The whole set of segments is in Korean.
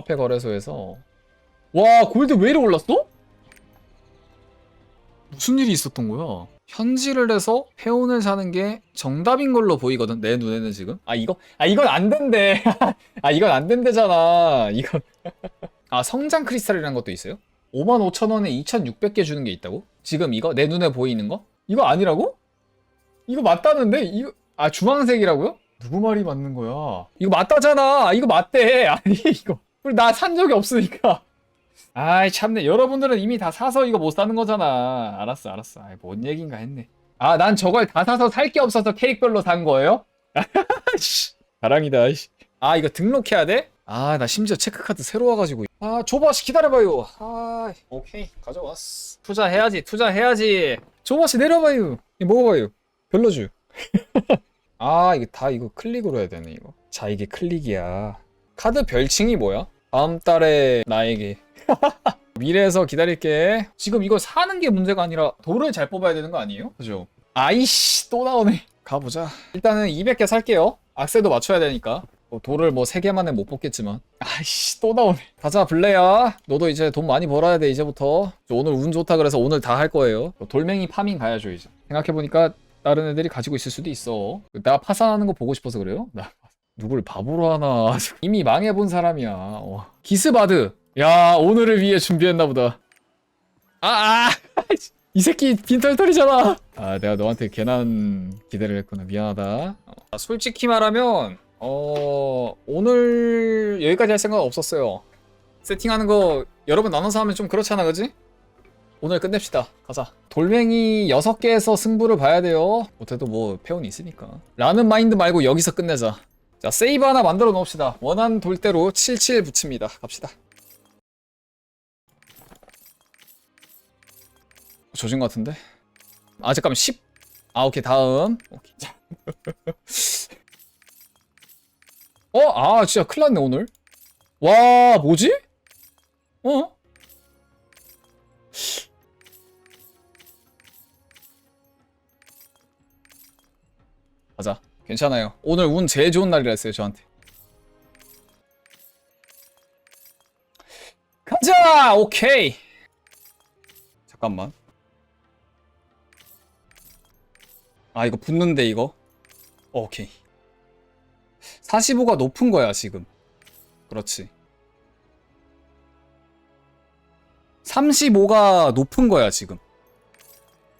화폐 거래소에서 와 골드 왜 이리 올랐어? 무슨 일이 있었던 거야? 현질을 해서 회원을 사는 게 정답인 걸로 보이거든 내 눈에는 지금 아 이거 아 이건 안 된대 아 이건 안 된대잖아 이건 아 성장 크리스탈이라는 것도 있어요? 55,000원에 2,600개 주는 게 있다고? 지금 이거 내 눈에 보이는 거? 이거 아니라고? 이거 맞다는데? 이거 아 주황색이라고요? 누구 말이 맞는 거야? 이거 맞다잖아. 이거 맞대. 아니 이거 나 산 적이 없으니까. 아이 참네. 여러분들은 이미 다 사서 이거 못 사는 거잖아. 알았어, 알았어. 아이 뭔 얘긴가 했네. 아 난 저걸 다 사서 살 게 없어서 캐릭별로 산 거예요? 씨, 자랑이다. 씨. 아 이거 등록해야 돼? 아 나 심지어 체크카드 새로 와가지고. 아 조바씨 기다려봐요. 아 오케이 가져왔어. 투자해야지, 투자해야지. 조바씨 내려봐요. 이거 먹어봐요. 별로죠. 아 이게 다 이거 클릭으로 해야 되네 이거 자 이게 클릭이야 카드 별칭이 뭐야? 다음 달에 나에게. 미래에서 기다릴게. 지금 이거 사는 게 문제가 아니라 돌을 잘 뽑아야 되는 거 아니에요? 그죠? 아이씨 또 나오네. 가보자. 일단은 200개 살게요. 악세도 맞춰야 되니까. 뭐 돌을 뭐 3개만에 못 뽑겠지만. 아이씨 또 나오네. 가자 블레야. 너도 이제 돈 많이 벌어야 돼 이제부터. 저 오늘 운 좋다 그래서 오늘 다 할 거예요. 돌멩이 파밍 가야죠 이제. 생각해보니까 다른 애들이 가지고 있을 수도 있어. 나 파산하는 거 보고 싶어서 그래요? 나 누굴 바보로 하나. 이미 망해본 사람이야. 어. 기스바드. 야 오늘을 위해 준비했나 보다. 아, 아! 이 새끼 빈털털이잖아. 아 내가 너한테 괜한 기대를 했구나. 미안하다. 어. 솔직히 말하면 어 오늘 여기까지 할 생각 없었어요. 세팅하는 거 여러 번 나눠서 하면 좀 그렇잖아, 그지? 오늘 끝냅시다. 가자. 돌멩이 6개에서 승부를 봐야 돼요. 못해도 뭐 페온이 있으니까. 라는 마인드 말고 여기서 끝내자. 자, 세이브 하나 만들어 놓읍시다. 원한 돌대로 77 붙입니다. 갑시다. 조진 것 같은데? 아, 잠깐만. 10. 아, 오케이. 다음. 오케이. 자. 어? 아, 진짜 큰일 났네, 오늘. 와, 뭐지? 어? 가자. 괜찮아요. 오늘 운 제일 좋은 날이라 했어요, 저한테. 가자! 오케이. 잠깐만. 아, 이거 붙는데, 이거? 어, 오케이. 45가 높은 거야, 지금. 그렇지. 35가 높은 거야, 지금.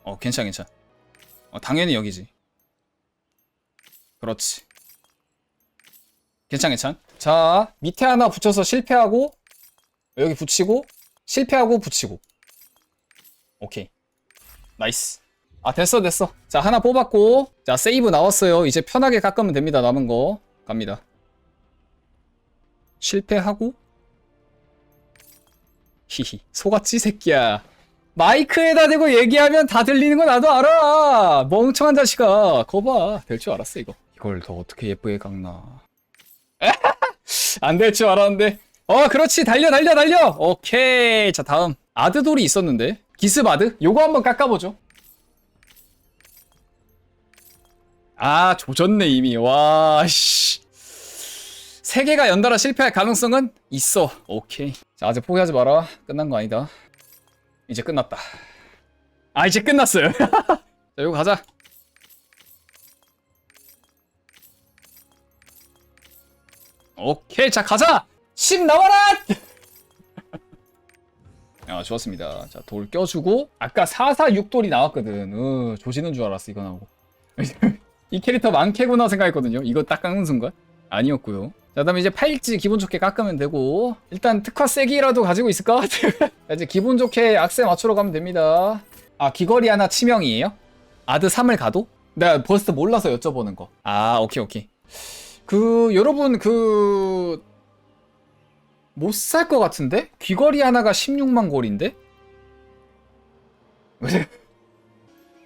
어, 괜찮아, 괜찮아. 어, 당연히 여기지. 그렇지. 괜찮, 괜찮. 자, 밑에 하나 붙여서 실패하고, 여기 붙이고, 실패하고 붙이고. 오케이. 나이스. 아, 됐어, 됐어. 자, 하나 뽑았고, 자, 세이브 나왔어요. 이제 편하게 깎으면 됩니다, 남은 거. 갑니다. 실패하고, 히히, 속았지, 새끼야. 마이크에다 대고 얘기하면 다 들리는 거 나도 알아. 멍청한 자식아. 거봐. 될 줄 알았어, 이거. 이걸 더 어떻게 예쁘게 깎나. 안 될 줄 알았는데. 어, 그렇지. 달려, 달려, 달려. 오케이. 자, 다음. 아드돌이 있었는데. 기스바드? 요거 한번 깎아보죠. 아, 조졌네, 이미. 와, 씨. 세 개가 연달아 실패할 가능성은 있어. 오케이. 자, 아직 포기하지 마라. 끝난 거 아니다. 이제 끝났다. 아, 이제 끝났어요. 자, 이거 가자. 오케이, 자, 가자! 10 나와라! 아, 좋았습니다. 자, 돌 껴주고, 아까 446돌이 나왔거든. 어, 조지는 줄 알았어, 이거 나오고. 이 캐릭터 많캐구나 생각했거든요. 이거 딱 깎는 순간. 아니었고요. 자, 그다음에 이제 팔찌 기분 좋게 깎으면 되고 일단 특화 세기라도 가지고 있을까? 자, 이제 기분 좋게 악세 맞추러 가면 됩니다. 아, 귀걸이 하나 치명이에요? 아드 3을 가도? 내가 버스트 몰라서 여쭤보는 거. 아, 오케이, 오케이. 그, 여러분, 그, 못 살 것 같은데? 귀걸이 하나가 16만 골인데?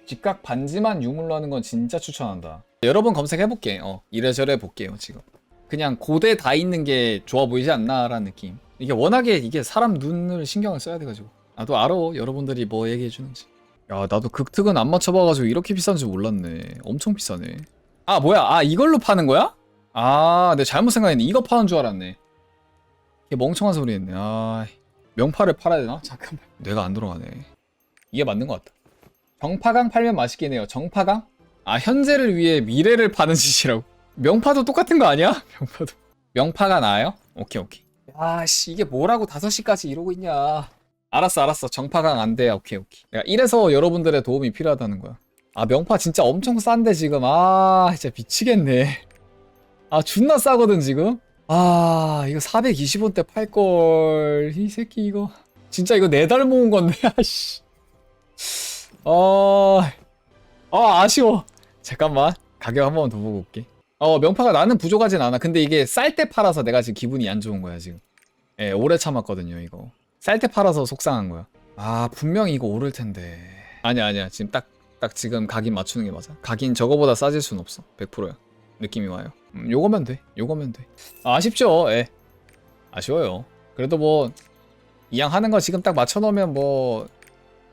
뒷각 반지만 유물로 하는 건 진짜 추천한다. 여러 번 검색해볼게. 어, 이래저래 볼게요, 지금. 그냥 고대 다 있는 게 좋아 보이지 않나라는 느낌. 이게 워낙에 이게 사람 눈을 신경을 써야 돼가지고. 나도 알아, 여러분들이 뭐 얘기해주는지. 야, 나도 극특은 안 맞춰봐가지고 이렇게 비싼 줄 몰랐네. 엄청 비싸네. 아, 뭐야? 아, 이걸로 파는 거야? 아, 내 잘못 생각했네. 이거 파는 줄 알았네. 이게 멍청한 소리 했네. 아, 명파를 팔아야 되나? 잠깐만. 뇌가 안 돌아가네. 이게 맞는 것 같다. 정파강 팔면 맛있긴 해요. 정파강? 아, 현재를 위해 미래를 파는 짓이라고. 명파도 똑같은 거 아니야? 명파도. 명파가 나아요? 오케이, 오케이. 야, 씨, 이게 뭐라고 5시까지 이러고 있냐. 알았어, 알았어. 정파강 안 돼. 오케이, 오케이. 야, 이래서 여러분들의 도움이 필요하다는 거야. 아, 명파 진짜 엄청 싼데, 지금. 아, 진짜 미치겠네. 아, 존나 싸거든, 지금? 아, 이거 420원대 팔걸. 이 새끼, 이거. 진짜 이거 네 달 모은 건데, 아씨. 어, 어, 아쉬워. 잠깐만. 가격 한 번 더 보고 올게. 어, 명파가 나는 부족하진 않아. 근데 이게 쌀 때 팔아서 내가 지금 기분이 안 좋은 거야, 지금. 예, 오래 참았거든요, 이거. 쌀 때 팔아서 속상한 거야. 아, 분명히 이거 오를 텐데. 아니야, 아니야. 지금 딱, 딱 지금 각인 맞추는 게 맞아. 각인 저거보다 싸질 순 없어. 100%야. 느낌이 와요. 음, 요거면 돼. 요거면 돼. 아, 아쉽죠? 예. 아쉬워요. 그래도 뭐, 이왕 하는 거 지금 딱 맞춰 놓으면 뭐,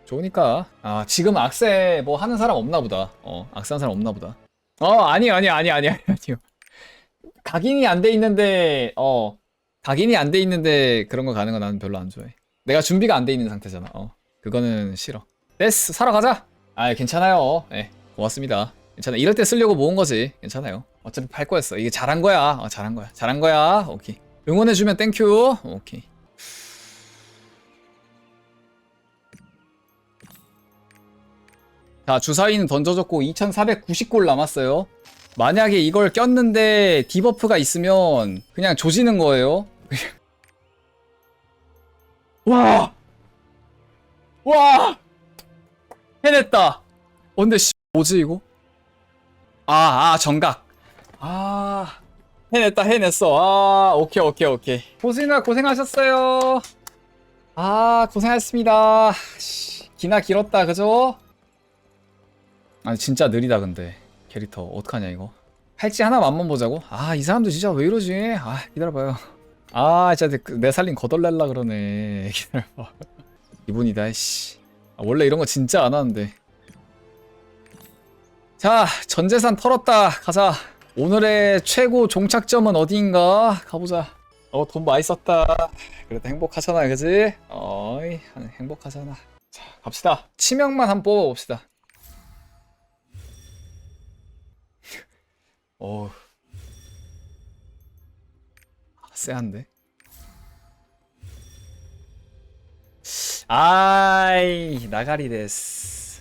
좋으니까. 아, 지금 악세 뭐 하는 사람 없나 보다. 어, 악세 하는 사람 없나 보다. 어, 아니요, 아니요, 아니요, 아니요, 아니요. 각인이 안 돼 있는데, 어, 각인이 안 돼 있는데 그런 거 가는 거 나는 별로 안 좋아해. 내가 준비가 안 돼 있는 상태잖아. 어, 그거는 싫어. 됐어, 사러 가자. 아, 괜찮아요. 예, 고맙습니다. 괜찮아. 이럴 때 쓰려고 모은 거지. 괜찮아요. 어차피 팔 거였어. 이게 잘한 거야. 어, 잘한 거야. 잘한 거야. 오케이. 응원해주면 땡큐. 오케이. 자, 주사위는 던져줬고 2499골 남았어요. 만약에 이걸 꼈는데 디버프가 있으면 그냥 조지는 거예요. 와! 와! 해냈다. 어, 근데 씨 뭐지 이거? 아, 아, 정각. 아, 해냈다, 해냈어. 아, 오케이, 오케이, 오케이. 고생아, 고생하셨어요. 아, 고생하셨습니다. 씨, 기나 길었다, 그죠? 아니 진짜 느리다 근데 캐릭터 어떡하냐 이거 팔찌 하나 맛만 보자고? 아 이 사람들 진짜 왜 이러지? 아 기다려봐요 아 진짜 내, 내 살림 거덜낼라 그러네 기다려봐 기분이다 씨 아, 원래 이런 거 진짜 안 하는데 자 전재산 털었다 가자 오늘의 최고 종착점은 어디인가 가보자 어 돈 많이 썼다 그래도 행복하잖아 그지? 어이 행복하잖아 자 갑시다 치명만 한번 뽑아봅시다 어. 아, 쎄한데. 아이 나가리 데스.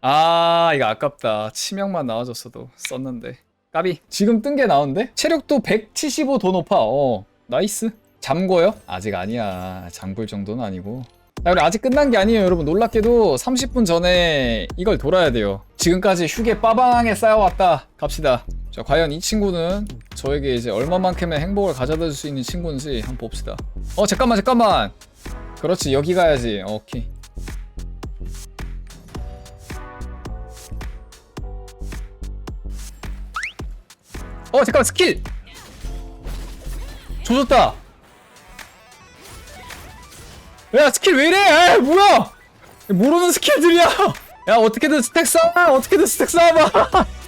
아 이거 아깝다. 치명만 나와줬어도 썼는데. 까비. 지금 뜬 게 나온데? 체력도 175 더 높아. 어 나이스. 잠궈요? 아직 아니야. 잠글 정도는 아니고. 자, 우리 아직 끝난 게 아니에요, 여러분. 놀랍게도 30분 전에 이걸 돌아야 돼요. 지금까지 휴게 빠방하게 쌓여왔다. 갑시다. 자, 과연 이 친구는 저에게 이제 얼마만큼의 행복을 가져다 줄 수 있는 친구인지 한번 봅시다. 어, 잠깐만, 잠깐만. 그렇지, 여기 가야지. 어, 오케이. 어, 잠깐만, 스킬! 조졌다! 야, 스킬 왜 이래? 아, 뭐야! 모르는 스킬들이야! 야, 어떻게든 스택 쌓아! 어떻게든 스택 쌓아봐!